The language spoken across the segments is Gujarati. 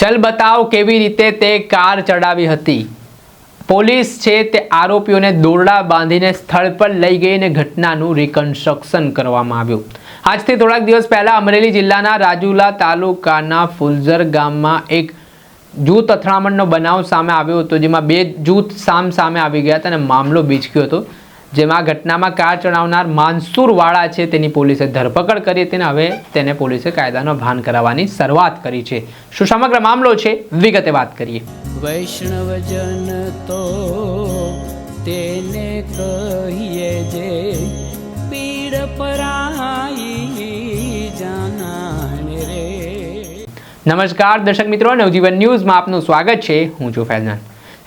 ચલ બતાવ કેવી રીતે તે કાર ચડાવી હતી પોલીસ છે તે આરોપીઓને દોરડા બાંધીને સ્થળ પર લઈ ગઈ અને ઘટનાનું રિકન્સ્ટ્રક્શન કરવામાં આવ્યું। આજથી થોડાક દિવસ પહેલા અમરેલી જિલ્લાના રાજુલા તાલુકાના ફુલઝર ગામમાં એક જૂથ અથડામણનો બનાવ સામે આવ્યો હતો, જેમાં બે જૂથ સામ સામે આવી ગયા હતા અને મામલો બીચક્યો હતો. જેમાં ઘટનામાં કાર ચડાવનાર માનસુરવાળા છે. તેની પોલીસે ધરપકડ કરી હતી અને હવે તેને પોલીસે કાયદાનો ભાન કરાવવાની શરૂઆત કરી છે. શું સમગ્ર મામલો છે? વિગતે વાત કરીએ. વૈષ્ણવજન તો તેને કહીએ જે પીડ પરાઈ જાનાને રે. નમસ્કાર દર્શક મિત્રો નવજીવન ન્યૂઝમાં આપનું સ્વાગત છે. હું છું ફૈઝાન.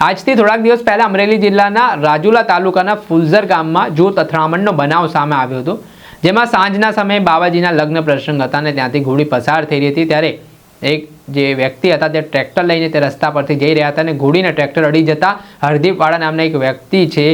આજથી થોડાક દિવસ પહેલા અમરેલી જિલ્લાના રાજુલા તાલુકાના ફુલઝર ગામમાં જોત અથડામણનો બનાવ સામે આવ્યો હતો, જેમાં સાંજના સમયે બાબાજીના લગ્ન પ્રસંગ હતા અને ત્યાંથી ઘોડી પસાર થઈ રહી હતી. ત્યારે એક જે વ્યક્તિ હતા તે ટ્રેક્ટર લઈને તે રસ્તા પરથી જઈ રહ્યા હતા અને ઘોડીને ટ્રેક્ટર અડી જતા હરદીપવાળા નામના એક વ્યક્તિ છે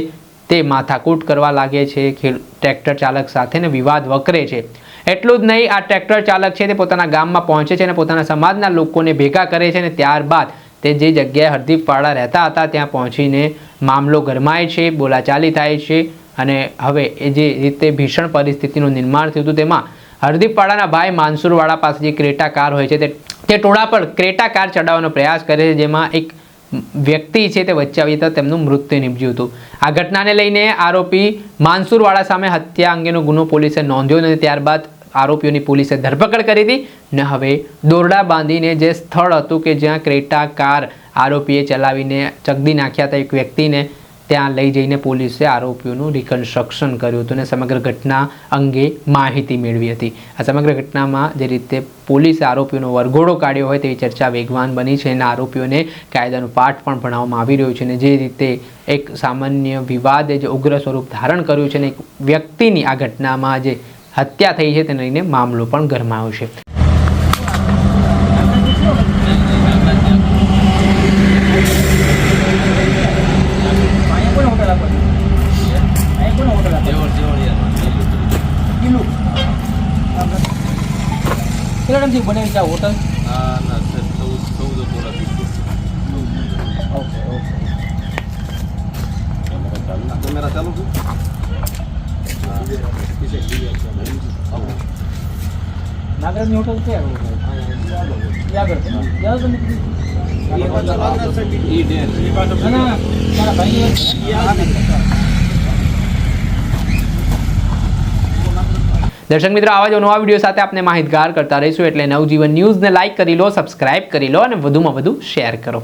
તે માથાકૂટ કરવા લાગે છે ટ્રેક્ટર ચાલક સાથે વિવાદ વકરે છે. એટલું જ નહીં, આ ટ્રેક્ટર ચાલક છે તે પોતાના ગામમાં પહોંચે છે અને પોતાના સમાજના લોકોને ભેગા કરે છે અને ત્યારબાદ તે જે જગ્યાએ હરદીપવાળા રહેતા હતા, ત્યાં પહોંચીને મામલો ગરમાય છે, બોલાચાલી થાય છે અને હવે એ જે રીતે ભીષણ પરિસ્થિતિનું નિર્માણ થયું હતું, તેમાં હરદીપવાળાના ભાઈ માનસુરવાળા પાસે જે ક્રેટા કાર હોય છે, તે તે ટોળા પર ક્રેટા કાર ચડાવવાનો પ્રયાસ કરે છે, જેમાં એક વ્યક્તિ છે તે વચ્ચે આવી હતા તેમનું મૃત્યુ નીપજ્યું હતું. આ ઘટનાને લઈને આરોપી માનસુરવાળા સામે હત્યા અંગેનો ગુનો પોલીસે નોંધ્યો નથી, ત્યારબાદ આરોપીઓની પોલીસે ધરપકડ કરી હતી. ને હવે દોરડા બાંધીને જે સ્થળ હતું કે જ્યાં ક્રેટા કાર આરોપીએ ચલાવીને ચગદી નાખ્યા હતા, એક વ્યક્તિને ત્યાં લઈ જઈને પોલીસે આરોપીઓનું રિકન્સ્ટ્રક્શન કર્યું હતું અને સમગ્ર ઘટના અંગે માહિતી મેળવી હતી. આ સમગ્ર ઘટનામાં જે રીતે પોલીસે આરોપીઓનો વરઘોડો કાઢ્યો હોય તેવી ચર્ચા વેગવાન બની છે અને આરોપીઓને કાયદાનું પાઠ પણ ભણાવવામાં આવી રહ્યું છે અને જે રીતે એક સામાન્ય વિવાદે જે ઉગ્ર સ્વરૂપ ધારણ કર્યું છે અને એક વ્યક્તિની આ ઘટનામાં જે હત્યા થઈ છે તેને લઈને મામલો પણ ગરમાયો છે કેટલા ટાઈમથી બનાવી છે? હોટલ ઓકે ઓકે નાગરાજની હોટલ દર્શક મિત્રો, આવા જ નવા વીડિયો સાથે આપણે માહિતગાર કરતા રહીશું. એટલે નવજીવન ન્યૂઝને લાઇક કરી લો, સબસ્ક્રાઇબ કરી લો અને વધુમાં વધુ શેર કરો.